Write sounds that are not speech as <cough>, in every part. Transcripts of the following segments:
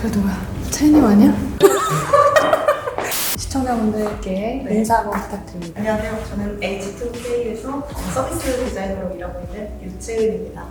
저 누구야? 채님 아니야? <laughs> 시청자분들께 네. 인사 한번 부탁드립니다. 안녕하세요. 저는 H2K에서 서비스 디자이너로 일하고 있는 유채은입니다.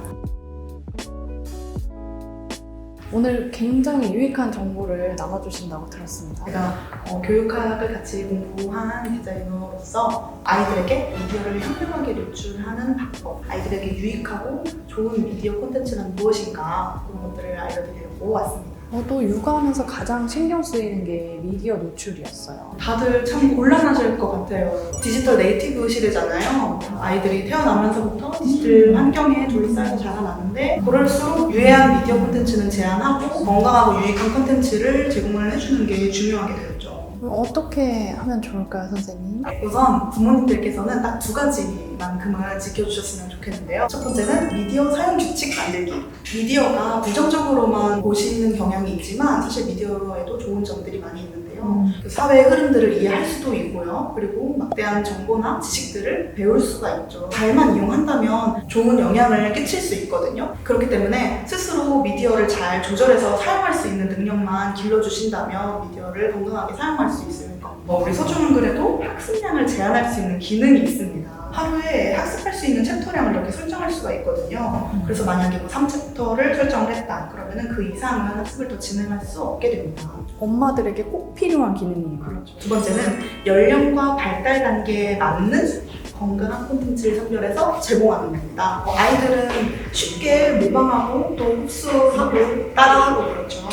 오늘 굉장히 유익한 정보를 나눠주신다고 들었습니다. 제가 어, 교육학을 같이 공부한 디자이너로서 아이들에게 미디어를 현명하게 노출하는 방법, 아이들에게 유익하고 좋은 미디어 콘텐츠는 무엇인가 그런 것들을 알려드리려고 왔습니다. 저도 육아하면서 가장 신경 쓰이는 게 미디어 노출이었어요. 다들 참 곤란하실 것 같아요. 디지털 네이티브 시대잖아요. 아이들이 태어나면서부터 디지털 환경에 둘러싸여서 자라나는데 그럴수록 유해한 미디어 콘텐츠는 제한하고 건강하고 유익한 콘텐츠를 제공을 해주는 게 중요하게 되었죠. 어떻게 하면 좋을까요, 선생님? 우선 부모님들께서는 딱 두 가지만큼을 지켜주셨으면 좋겠는데요. 첫 번째는 미디어 사용 규칙 만들기. 미디어가 부정적으로만 보시는 경향이 있지만 사실 미디어에도 좋은 점들이 많이 있는데요. 그 사회의 흐름들을 이해할 수도 있고요. 그리고 막대한 정보나 지식들을 배울 수가 있죠. 잘만 이용한다면 좋은 영향을 끼칠 수 있거든요. 그렇기 때문에 스스로 미디어를 잘 조절해서 사용할 수 있는 능력만 길러주신다면 미디어를 건강하게 사용할 수 있을 겁니다. 뭐 우리 소중한 글에도 학습량을 제한할 수 있는 기능이 있습니다. 하루에 학습할 수 있는 챕터량을 이렇게 설정할 수가 있거든요. 그래서 만약에 뭐 3챕터를 설정을 했다. 그러면 그 이상은 학습을 더 진행할 수 없게 됩니다. 엄마들에게 꼭 필요한 기능이에요. 그렇죠. 두 번째는 연령과 발달 단계에 맞는 건강한 콘텐츠를 선별해서 제공하는 겁니다. 어, 아이들은 쉽게 모방하고 또 흡수하고 따라하고 그렇죠.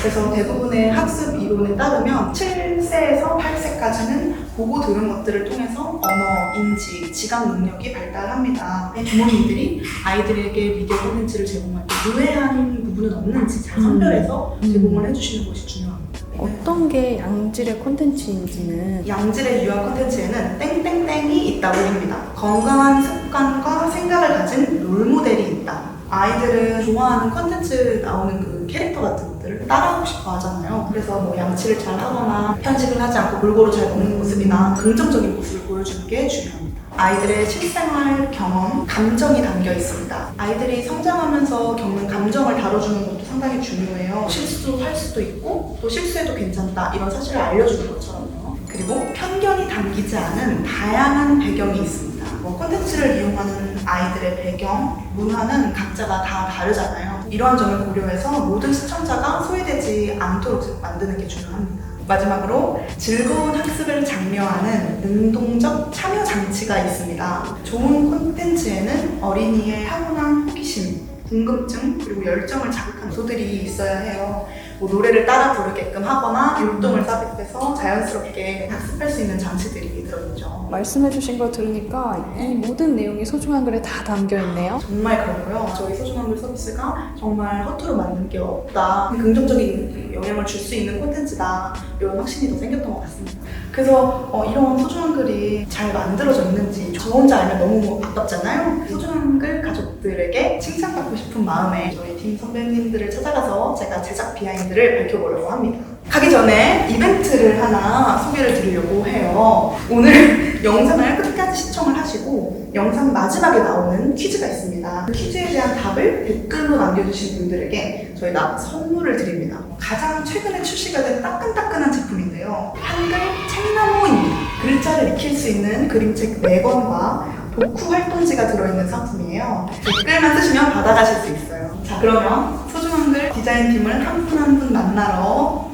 그래서 대부분의 학습 이론에 따르면 7세에서 8세까지는 보고 들은 것들을 통해서 언어, 인지, 지각 능력이 발달합니다. 부모님들이 아이들에게 미디어 콘텐츠를 제공할 때 유해한 부분은 없는지 잘 선별해서 음. 제공을 해주시는 것이 중요합니다. 어떤 게 양질의 콘텐츠인지는 양질의 유아 콘텐츠에는 땡땡땡이 있다고 합니다. 건강한 습관과 생각을 가진 롤모델이 있다. 아이들은 좋아하는 콘텐츠 나오는 그 캐릭터 같은 것들을 따라하고 싶어 하잖아요. 그래서 뭐 양치를 잘 하거나 편식을 하지 않고 골고루 잘 먹는 모습이나 긍정적인 모습을 보여주는 게 중요합니다. 아이들의 실생활 경험, 감정이 담겨 있습니다. 아이들이 성장하면서 겪는 감정을 다뤄주는 상당히 중요해요. 실수할 수도 있고 또 실수해도 괜찮다 이런 사실을 알려주는 것처럼요. 그리고 편견이 담기지 않은 다양한 배경이 있습니다. 뭐 콘텐츠를 이용하는 아이들의 배경, 문화는 각자가 다 다르잖아요. 이러한 점을 고려해서 모든 시청자가 소외되지 않도록 만드는 게 중요합니다. 마지막으로 즐거운 학습을 장려하는 능동적 참여 장치가 있습니다. 좋은 콘텐츠에는 어린이의 타고난 호기심, 궁금증, 그리고 열정을 자극하는 요소들이 있어야 해요. 뭐 노래를 따라 부르게끔 하거나 율동을 삽입해서 자연스럽게 학습할 수 있는 장치들이 들어있죠. 말씀해주신 걸 들으니까 이 모든 내용이 소중한 글에 다 담겨 있네요. 정말 그렇고요. 저희 소중한 글 서비스가 정말 허투루 만든 게 없다. 긍정적인 영향을 줄 수 있는 콘텐츠다. 이런 확신이 더 생겼던 것 같습니다. 그래서 어, 이런 소중한 글이 잘 만들어져 있는지 저 혼자 알면 너무 아깝잖아요. 소중한 글 가족들에게 칭찬받고 싶은 마음에 저희 팀 선배님들을 찾아가서 제가 제작 비하인드를 밝혀보려고 합니다. 가기 전에 이벤트를 하나 소개를 드리려고 해요. 오늘 <laughs> 영상을 끝까지 시청을 하시고 영상 마지막에 나오는 퀴즈가 있습니다. 그 퀴즈에 대한 답을 댓글로 남겨주신 분들에게 저희가 선물을 드립니다. 가장 최근에 출시가 된 따끈따끈한 제품인데요. 한글 책나무입니다. 글자를 익힐 수 있는 그림책 4권과 도쿠 활동지가 들어있는 상품이에요. 댓글만 쓰시면 받아가실 수 있어요. 자, 그러면 소중한 글 디자인 팀을 한 분 한 분 만나러.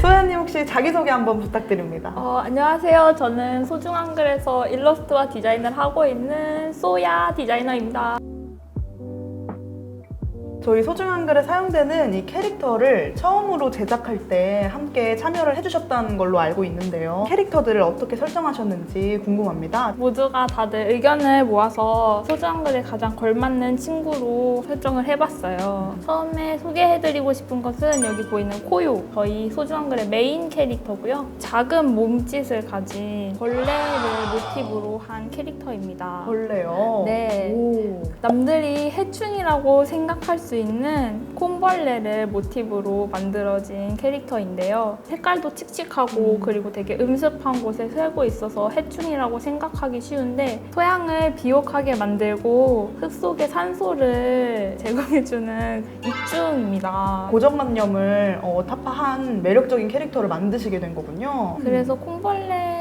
소연님 혹시 자기소개 한번 부탁드립니다. 어, 안녕하세요. 저는 소중한 글에서 일러스트와 디자인을 하고 있는 소야 디자이너입니다. 저희 소중한 글에 사용되는 이 캐릭터를 처음으로 제작할 때 함께 참여를 해주셨다는 걸로 알고 있는데요. 캐릭터들을 어떻게 설정하셨는지 궁금합니다. 모두가 다들 의견을 모아서 소중한 글에 가장 걸맞는 친구로 설정을 해봤어요. 처음에 소개해드리고 싶은 것은 여기 보이는 코요. 저희 소중한 글의 메인 캐릭터고요. 작은 몸짓을 가진 벌레를 모티브로 한 캐릭터입니다. 벌레요. 네. 오. 남들이 해충이라고 생각할 수 있는 콩벌레를 모티브로 만들어진 캐릭터인데요. 색깔도 칙칙하고 그리고 되게 음습한 곳에 살고 있어서 해충이라고 생각하기 쉬운데 토양을 비옥하게 만들고 흙 속의 산소를 <laughs> 제공해주는 입중입니다. 고정관념을 어, 타파한 매력적인 캐릭터를 만드시게 된 거군요. 그래서 콩벌레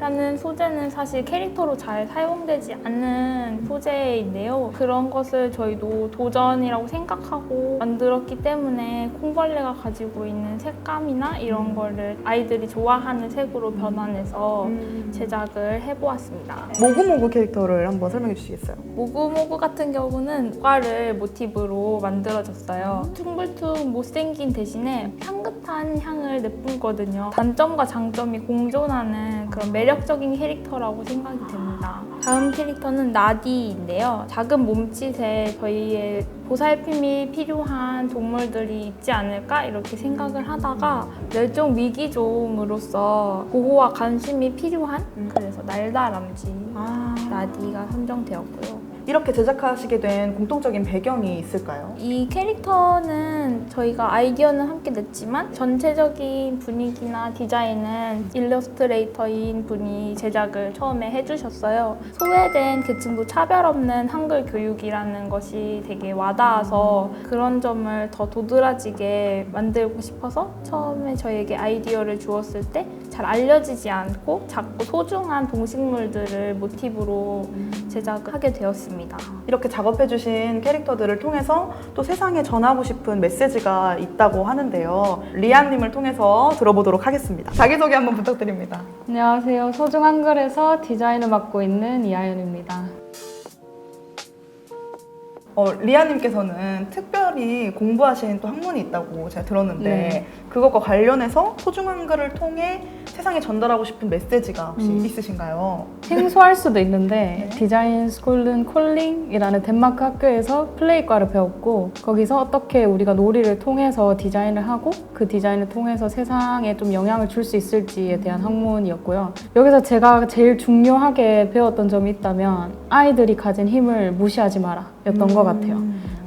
라는 소재는 사실 캐릭터로 잘 사용되지 않는 소재인데요. 그런 것을 저희도 도전이라고 생각하고 만들었기 때문에 콩벌레가 가지고 있는 색감이나 이런 거를 아이들이 좋아하는 색으로 변환해서 음. 제작을 해보았습니다. 모구모구 캐릭터를 한번 설명해 주시겠어요? 모구모구 같은 경우는 과를 모티브로 만들어졌어요. 퉁불퉁 못생긴 대신에 향긋한 향을 내뿜거든요. 단점과 장점이 공존하는 그런 매력 적인 캐릭터라고 생각이 됩니다. 다음 캐릭터는 나디인데요. 작은 몸짓에 저희의 보살핌이 필요한 동물들이 있지 않을까 이렇게 생각을 하다가 멸종 위기종으로서 보호와 관심이 필요한 그래서 날다람쥐 아, 나디가 선정되었고요. 이렇게 제작하시게 된 공통적인 배경이 있을까요? 이 캐릭터는 저희가 아이디어는 함께 냈지만 전체적인 분위기나 디자인은 일러스트레이터인 분이 제작을 처음에 해주셨어요. 소외된 계층도 차별 없는 한글 교육이라는 것이 되게 와닿아서 그런 점을 더 도드라지게 만들고 싶어서 처음에 저에게 아이디어를 주었을 때 잘 알려지지 않고 작고 소중한 동식물들을 모티브로 제작을 하게 되었습니다. 이렇게 작업해주신 캐릭터들을 통해서 또 세상에 전하고 싶은 메시지가 있다고 하는데요. 리안님을 통해서 들어보도록 하겠습니다. 자기소개 한번 부탁드립니다. 안녕하세요. 소중 한글에서 디자인을 맡고 있는 이하연입니다. 어, 리아님께서는 특별히 공부하신 또 학문이 있다고 제가 들었는데 네. 그것과 관련해서 소중한 글을 통해 세상에 전달하고 싶은 메시지가 혹시 음. 있으신가요? <laughs> 생소할 수도 있는데 네. 디자인 스쿨은 콜링이라는 덴마크 학교에서 플레이과를 배웠고 거기서 어떻게 우리가 놀이를 통해서 디자인을 하고 그 디자인을 통해서 세상에 좀 영향을 줄 수 있을지에 대한 학문이었고요. 여기서 제가 제일 중요하게 배웠던 점이 있다면 아이들이 가진 힘을 무시하지 마라 였던 것 같아요.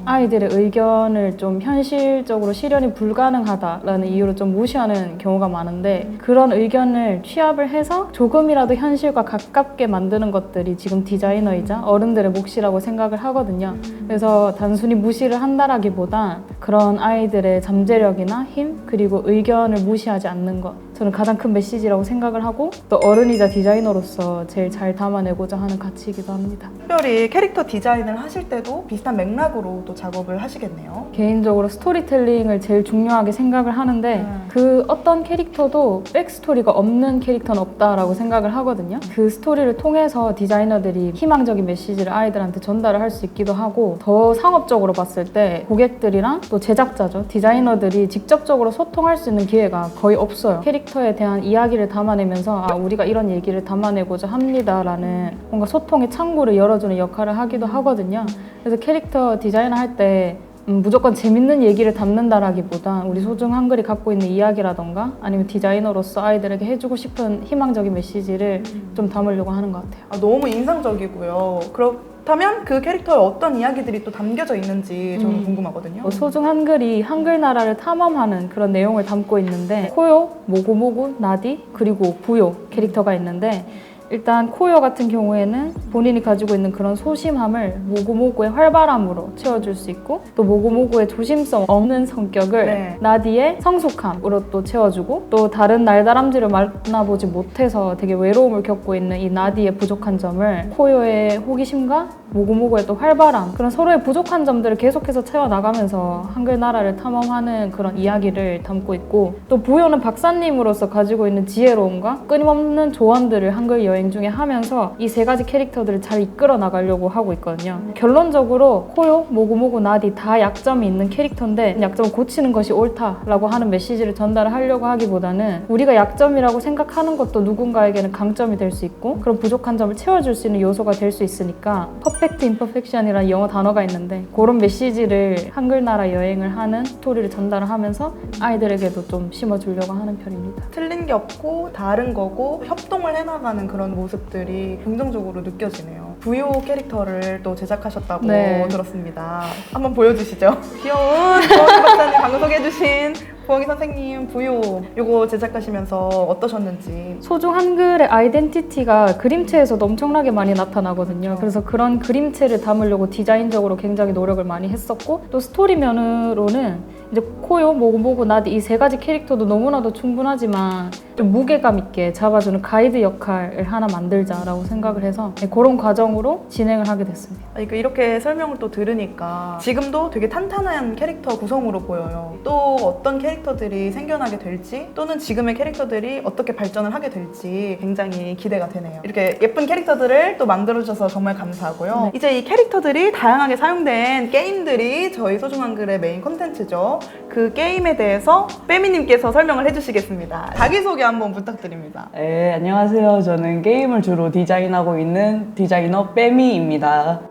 아이들의 의견을 좀 현실적으로 실현이 불가능하다라는 이유로 좀 무시하는 경우가 많은데 그런 의견을 취합을 해서 조금이라도 현실과 가깝게 만드는 것들이 지금 디자이너이자 어른들의 몫이라고 생각을 하거든요. 그래서 단순히 무시를 한다라기보다 그런 아이들의 잠재력이나 힘 그리고 의견을 무시하지 않는 것 저는 가장 큰 메시지라고 생각을 하고 또 어른이자 디자이너로서 제일 잘 담아내고자 하는 가치이기도 합니다. 특별히 캐릭터 디자인을 하실 때도 비슷한 맥락으로 또 작업을 하시겠네요. 개인적으로 스토리텔링을 제일 중요하게 생각을 하는데 음. 그 어떤 캐릭터도 백스토리가 없는 캐릭터는 없다라고 생각을 하거든요. 그 스토리를 통해서 디자이너들이 희망적인 메시지를 아이들한테 전달을 할 수 있기도 하고 더 상업적으로 봤을 때 고객들이랑 또 제작자죠. 디자이너들이 직접적으로 소통할 수 있는 기회가 거의 없어요. 캐릭터 에 대한 이야기를 담아내면서 아, 우리가 이런 얘기를 담아내고자 합니다라는 뭔가 소통의 창구를 열어주는 역할을 하기도 하거든요. 그래서 캐릭터 디자인을 할때 음, 무조건 재밌는 얘기를 담는다라기보다 우리 소중 한 글이 갖고 있는 이야기라던가 아니면 디자이너로서 아이들에게 해주고 싶은 희망적인 메시지를 좀 담으려고 하는 것 같아요. 아, 너무 인상적이고요. 그 렇다면 그 캐릭터에 어떤 이야기들이 또 담겨져 있는지 저는 음. 궁금하거든요. 뭐 소중 한 글이 한글 나라를 탐험하는 그런 내용을 담고 있는데 코요, 모구모구, 나디 그리고 부요 캐릭터가 있는데 일단 코요 같은 경우에는 본인이 가지고 있는 그런 소심함을 모구모구의 활발함으로 채워줄 수 있고 또 모구모구의 조심성 없는 성격을 네. 나디의 성숙함으로 또 채워주고 또 다른 날다람쥐를 만나보지 못해서 되게 외로움을 겪고 있는 이 나디의 부족한 점을 코요의 호기심과 모구모구의 또 활발함 그런 서로의 부족한 점들을 계속해서 채워나가면서 한글 나라를 탐험하는 그런 이야기를 담고 있고 또 부요는 박사님으로서 가지고 있는 지혜로움과 끊임없는 조언들을 한글 여행 중에 하면서 이 세 가지 캐릭터들을 잘 이끌어 나가려고 하고 있거든요. 결론적으로 코요, 모구모구, 나디 다 약점이 있는 캐릭터인데 약점을 고치는 것이 옳다라고 하는 메시지를 전달을 하려고 하기보다는 우리가 약점이라고 생각하는 것도 누군가에게는 강점이 될 수 있고 그런 부족한 점을 채워줄 수 있는 요소가 될 수 있으니까 퍼펙트 임퍼펙션이라는 영어 단어가 있는데 그런 메시지를 한글 나라 여행을 하는 스토리를 전달을 하면서 아이들에게도 좀 심어주려고 하는 편입니다. 틀린 게 없고 다른 거고 협동을 해나가는 그런 모습들이 긍정적으로 느껴지네요. 부요 캐릭터를 또 제작하셨다고 네. 들었습니다. 한번 보여주시죠. 귀여운 부엉이 <laughs> 박사님 방금 소개해주신 부엉이 선생님 부요. 요거 제작하시면서 어떠셨는지. 소중 한글의 아이덴티티가 그림체에서도 엄청나게 많이 나타나거든요. 그래서 그런 그림체를 담으려고 디자인적으로 굉장히 노력을 많이 했었고 또 스토리 면으로는 이제 코요, 모고모고 나디 이 세 가지 캐릭터도 너무나도 충분하지만 좀 무게감 있게 잡아주는 가이드 역할을 하나 만들자라고 생각을 해서 네, 그런 과정으로 진행을 하게 됐습니다. 아니, 그 이렇게 설명을 또 들으니까 지금도 되게 탄탄한 캐릭터 구성으로 보여요. 또 어떤 캐릭터들이 생겨나게 될지 또는 지금의 캐릭터들이 어떻게 발전을 하게 될지 굉장히 기대가 되네요. 이렇게 예쁜 캐릭터들을 또 만들어주셔서 정말 감사하고요. 네. 이제 이 캐릭터들이 다양하게 사용된 게임들이 저희 소중한 글의 메인 콘텐츠죠. 그 게임에 대해서 빼미님께서 설명을 해주시겠습니다. 자기소개 한번 부탁드립니다. 네, 안녕하세요. 저는 게임을 주로 디자인하고 있는 디자이너 빼미입니다.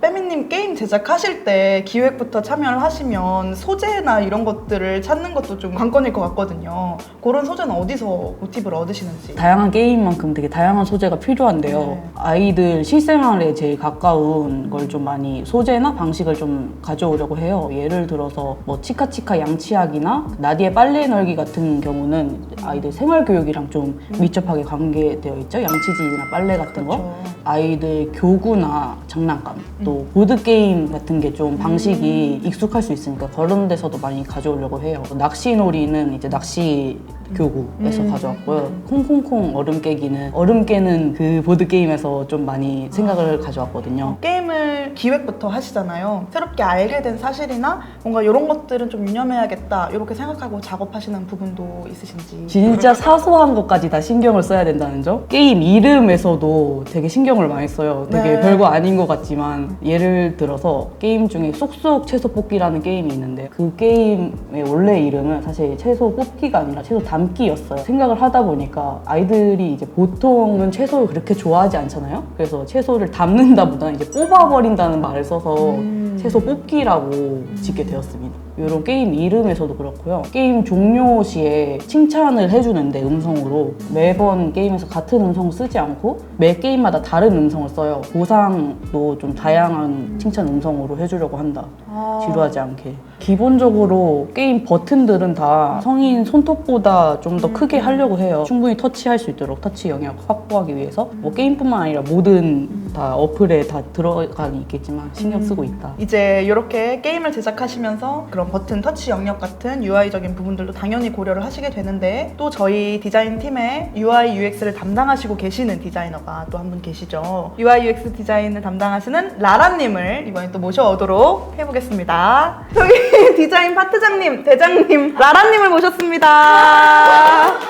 빼미님 게임 제작하실 때 기획부터 참여를 하시면 소재나 이런 것들을 찾는 것도 좀 관건일 것 같거든요. 그런 소재는 어디서 모티브를 얻으시는지. 다양한 게임만큼 되게 다양한 소재가 필요한데요. 네. 아이들 실생활에 제일 가까운 걸 좀 많이 소재나 방식을 좀 가져오려고 해요. 예를 들어서 뭐 치카치카 양치약이나 나디의 빨래 널기 같은 경우는 아이들 생활 교육이랑 좀 밀접하게 관계되어 있죠. 양치질이나 빨래 같은 거. 그렇죠. 아이들 교구나 장난감 또 보드 게임 같은 게 좀 방식이 익숙할 수 있으니까 그런 데서도 많이 가져오려고 해요. 낚시놀이는 이제 낚시 교구에서 음. 가져왔고요. 콩콩콩 얼음 깨기는 얼음 깨는 그 보드 게임에서 좀 많이 생각을 가져왔거든요. 게임을 기획부터 하시잖아요. 새롭게 알게 된 사실이나 뭔가 이런 것들은 좀 유념해야겠다 이렇게 생각하고 작업하시는 부분도 있으신지. 진짜 사소한 것까지 다 신경을 써야 된다는 점. 게임 이름에서도 되게 신경을 많이 써요. 되게 네. 별거 아닌 것 같지만 예를 들어서 게임 중에 쏙쏙 채소 뽑기라는 게임이 있는데 그 게임의 원래 이름은 사실 채소 뽑기가 아니라 채소 담 기였어요. 생각을 하다 보니까 아이들이 이제 보통은 채소를 그렇게 좋아하지 않잖아요. 그래서 채소를 담는다보다는 이제 뽑아버린다는 말을 써서 음. 채소 뽑기라고 짓게 되었습니다. 이런 게임 이름에서도 그렇고요. 게임 종료 시에 칭찬을 해주는데 음성으로 매번 게임에서 같은 음성을 쓰지 않고 매 게임마다 다른 음성을 써요. 보상도 좀 다양한 칭찬 음성으로 해주려고 한다. 아. 지루하지 않게. 기본적으로 게임 버튼들은 다 성인 손톱보다 좀 더 크게 하려고 해요. 충분히 터치할 수 있도록 터치 영역 확보하기 위해서 뭐 게임뿐만 아니라 모든 다 어플에 다 들어가는 있겠지만 신경 쓰고 있다. 이제 이렇게 게임을 제작하시면서 그런 버튼 터치 영역 같은 UI적인 부분들도 당연히 고려를 하시게 되는데 또 저희 디자인 팀에 UI UX를 담당하시고 계시는 디자이너가 또 한 분 계시죠. UI UX 디자인을 담당하시는 라라님을 이번에 또 모셔오도록 해보겠습니다. 저 희 <laughs> 디자인 파트장님, 대장님, 라라님을 모셨습니다. <laughs>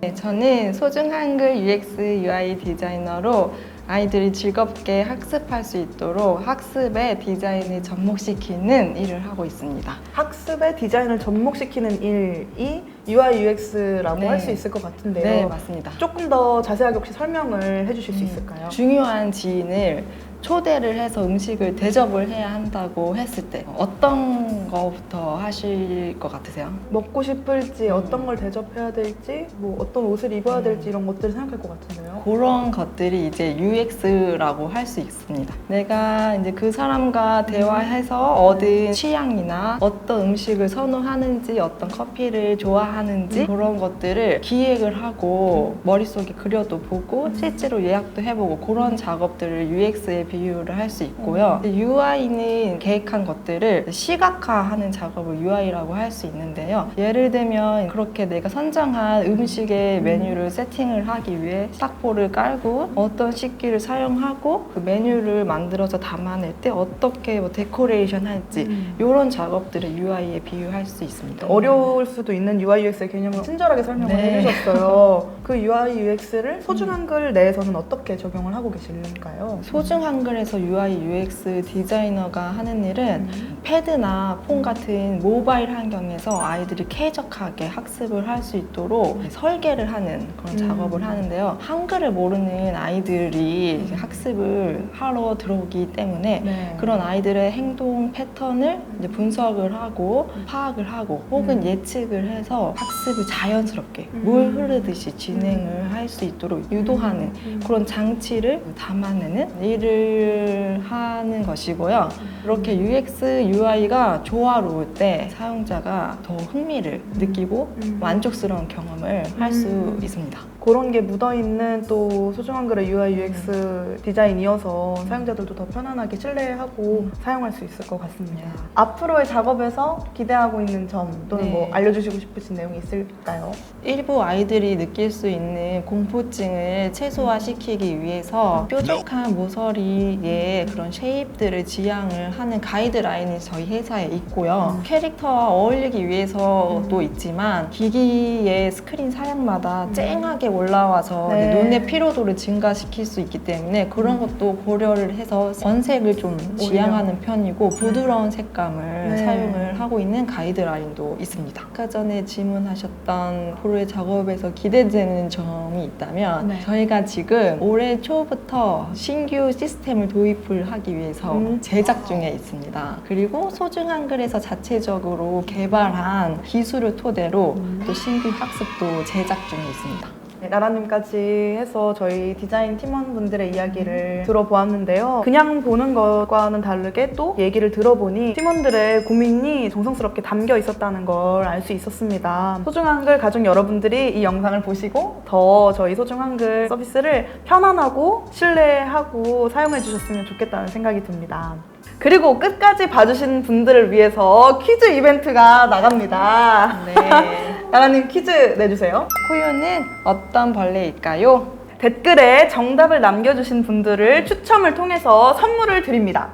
네, 저는 소중 한 글 UX UI 디자이너로 아이들이 즐겁게 학습할 수 있도록 학습에 디자인을 접목시키는 일을 하고 있습니다. 학습에 디자인을 접목시키는 일이 UI UX라고 네. 할 수 있을 것 같은데요. 네, 맞습니다. 조금 더 자세하게 혹시 설명을 해주실 수 있을까요? 중요한 지인을 초대를 해서 음식을 대접을 해야 한다고 했을 때 어떤 거부터 하실 것 같으세요? 먹고 싶을지 어떤 걸 대접해야 될지 뭐 어떤 옷을 입어야 될지 이런 것들을 생각할 것 같은데요. 그런 것들이 이제 UX라고 할 수 있습니다. 내가 이제 그 사람과 대화해서 얻은 취향이나 어떤 음식을 선호하는지, 어떤 커피를 좋아하는지 그런 것들을 기획을 하고 머릿속에 그려도 보고 실제로 예약도 해보고 그런 작업들을 UX에 비유를 할 수 있고요. UI는 계획한 것들을 시각화 하는 작업을 UI라고 할 수 있는데요. 예를 들면 그렇게 내가 선정한 음식의 메뉴를 세팅을 하기 위해 싹포를 깔고 어떤 식기를 사용하고 그 메뉴를 만들어서 담아낼 때 어떻게 뭐 데코레이션 할지 이런 작업들을 UI에 비유할 수 있습니다. 어려울 수도 있는 UI UX의 개념을 친절하게 설명을 네. 해주셨어요. 그 UI UX를 소중한 글 내에서는 어떻게 적용을 하고 계실까요? 소중한 한글에서 UI, UX 디자이너가 하는 일은 패드나 폰 같은 모바일 환경에서 아이들이 쾌적하게 학습을 할 수 있도록 설계를 하는 그런 작업을 하는데요. 한글을 모르는 아이들이 학습을 하러 들어오기 때문에 네. 그런 아이들의 행동 패턴을 이제 분석을 하고 파악을 하고 혹은 예측을 해서 학습을 자연스럽게 물 흐르듯이 진행을 할 수 있도록 유도하는 그런 장치를 담아내는 일을 하는 것이고요. 이렇게 UX, UI가 조화로울 때 사용자가 더 흥미를 느끼고 만족스러운 경험을 할 수 있습니다. 그런 게 묻어있는 또 소중한 글의 UI, UX 디자인이어서 사용자들도 더 편안하게 신뢰하고 사용할 수 있을 것 같습니다. 앞으로의 작업에서 기대하고 있는 점 또는 네. 뭐 알려주시고 싶으신 내용이 있을까요? 일부 아이들이 느낄 수 있는 공포증을 최소화시키기 위해서 뾰족한 모서리의 그런 쉐입들을 지향을 하는 가이드라인이 저희 회사에 있고요. 캐릭터와 어울리기 위해서도 있지만 기기의 스크린 사양마다 쨍하게 올라와서 네. 눈의 피로도를 증가시킬 수 있기 때문에 그런 것도 고려를 해서 원색을 좀 지향하는 편이고 부드러운 색감을 네. 사용을 하고 있는 가이드라인도 있습니다. 아까 전에 질문하셨던 프로의 작업에서 기대되는 점이 있다면 네. 저희가 지금 올해 초부터 신규 시스템을 도입을 하기 위해서 음. 제작 중에 있습니다. 그리고 소중한 글에서 자체적으로 개발한 기술을 토대로 또 신규 학습도 제작 중에 있습니다. 네, 나라님까지 해서 저희 디자인 팀원분들의 이야기를 들어보았는데요. 그냥 보는 것과는 다르게 또 얘기를 들어보니 팀원들의 고민이 정성스럽게 담겨 있었다는 걸 알 수 있었습니다. 소중한 글 가족 여러분들이 이 영상을 보시고 더 저희 소중한 글 서비스를 편안하고 신뢰하고 사용해 주셨으면 좋겠다는 생각이 듭니다. 그리고 끝까지 봐주신 분들을 위해서 퀴즈 이벤트가 나갑니다. 네. 나라님 퀴즈 내주세요. 코요는 어떤 벌레일까요? 댓글에 정답을 남겨주신 분들을 추첨을 통해서 선물을 드립니다.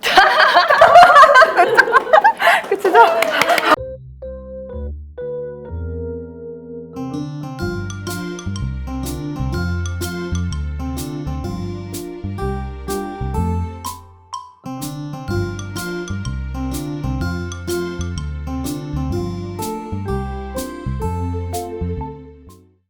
<laughs> 그치죠?